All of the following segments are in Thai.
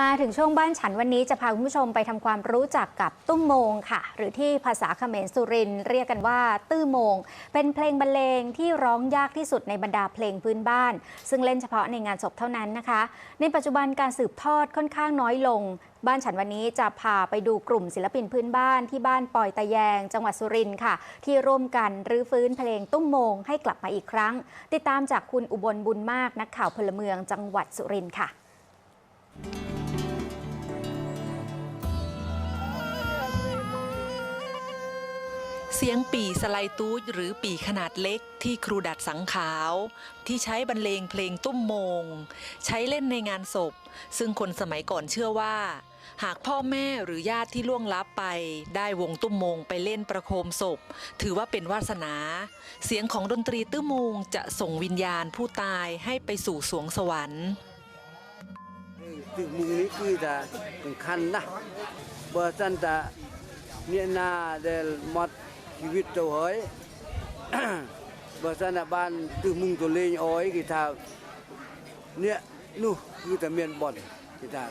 มาถึงช่วงบ้านฉันวันนี้จะพาคุณผู้ชมไปทำความรู้จักกับตุ้มโมงค่ะ หรือที่ภาษาเขมรสุรินเรียกกันว่า ตื้อโมง เป็นเพลงบรรเลงที่ร้องยากที่สุดในบรรดาเพลงพื้นบ้าน ซึ่งเล่นเฉพาะในงานศพเท่านั้นนะคะ ในปัจจุบันการสืบทอดค่อนข้างน้อยลง บ้านฉันวันนี้จะพาไปดูกลุ่มศิลปินพื้นบ้านที่บ้านปอยตะแยง จังหวัดสุรินทร์ค่ะ ที่ร่วมกันรื้อฟื้นเพลงตุ้มโมงให้กลับมาอีกครั้ง ติดตามจากคุณอุบลบุญมากนักข่าวพลเมืองจังหวัดสุรินทร์ค่ะ เสียงปีสไลตูดหรือปีขนาดเล็กที่ครูดัดสังขาว ที่ใช้บรรเลงเพลงตุ้มโมง ใช้เล่นในงานศพ ซึ่งคนสมัยก่อนเชื่อว่า หากพ่อแม่หรือญาติที่ล่วงลับไป ได้วงตุ้มโมงไปเล่นประโคมศพ ถือว่าเป็นวาสนา เสียงของดนตรีตุ้มโมงจะส่งวิญญาณผู้ตายให้ไปสู่สวงสวรรค์ตึกมุงนี้คือจะสำคัญนะเบอร์สันจะเนี่ยนาเดลมอด ชีวิตตัวเฮ้ยบอร์สันน่ะบ้านตึกมุงตัวเลงอ้อยกีตาเนี่ยนู่คือแต่เมียนบ่อนกีตา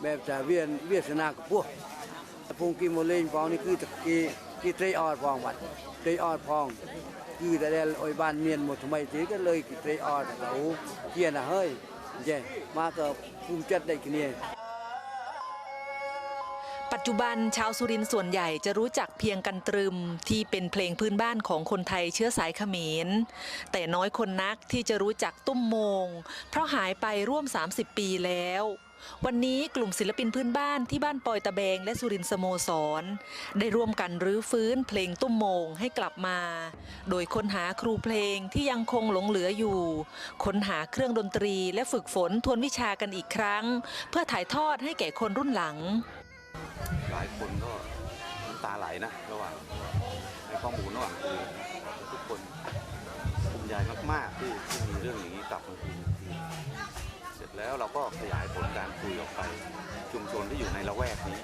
แบบจะเวียนเวียสนากับพวกพงกิโมเลงพองนี่คือตะกี้ที่เตยออดพองวัดเตยออดพองคือแต่เดลอ้อยบ้านเมียนหมดทำไมทีก็เลยกิเตยออดเราเกียนะเฮ้ยเจมาก็ภูมิใจได้กินเนี่ย ปัจจุบันชาวสุรินทร์ส่วนใหญ่จะรู้จักเพียงกันตรึมที่เป็นเพลงพื้นบ้านของคนไทยเชื้อสายเขมร แต่น้อยคนนักที่จะรู้จักตุ้มโมง เพราะหายไปร่วม 30 ปีแล้ว วันนี้กลุ่มศิลปินพื้นบ้านที่บ้านปอยตะแบงและสุรินทร์สโมสร ได้ร่วมกันรื้อฟื้นเพลงตุ้มโมงให้กลับมา โดยค้นหาครูเพลงที่ยังคงหลงเหลืออยู่ ค้นหาเครื่องดนตรีและฝึกฝนทวนวิชากันอีกครั้ง เพื่อถ่ายทอดให้แก่คนรุ่นหลัง หลายคนก็น้ำตาไหลนะระหว่างในข้อมูลระหว่างคืนทุกคนภูมิใจมากๆที่ที่มีเรื่องอย่างนี้กลับมาคืนเสร็จแล้วเราก็ขยายผลการคุยออกไปชุมชนที่อยู่ในละแวกนี้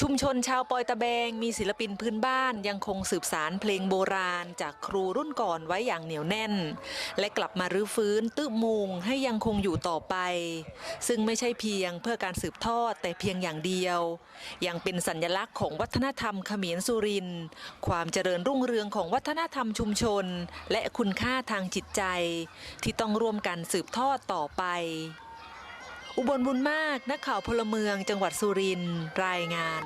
ชุมชนชาวปอยตะแบงมีศิลปินพื้นบ้านยังคงสืบสารเพลงโบราณ จากครูรุ่นก่อนไว้อย่างเหนียวแน่น และกลับมารื้อฟื้นตื้อมุงให้ยังคงอยู่ต่อไป ซึ่งไม่ใช่เพียงเพื่อการสืบทอดแต่เพียงอย่างเดียว ยังเป็นสัญลักษณ์ของวัฒนธรรมเขมรสุรินความเจริญรุ่งเรืองของวัฒนธรรมชุมชน และคุณค่าทางจิตใจ ที่ต้องร่วมกันสืบทอดต่อไป อุบลบุญมาก นักข่าวพลเมืองจังหวัดสุรินทร์รายงาน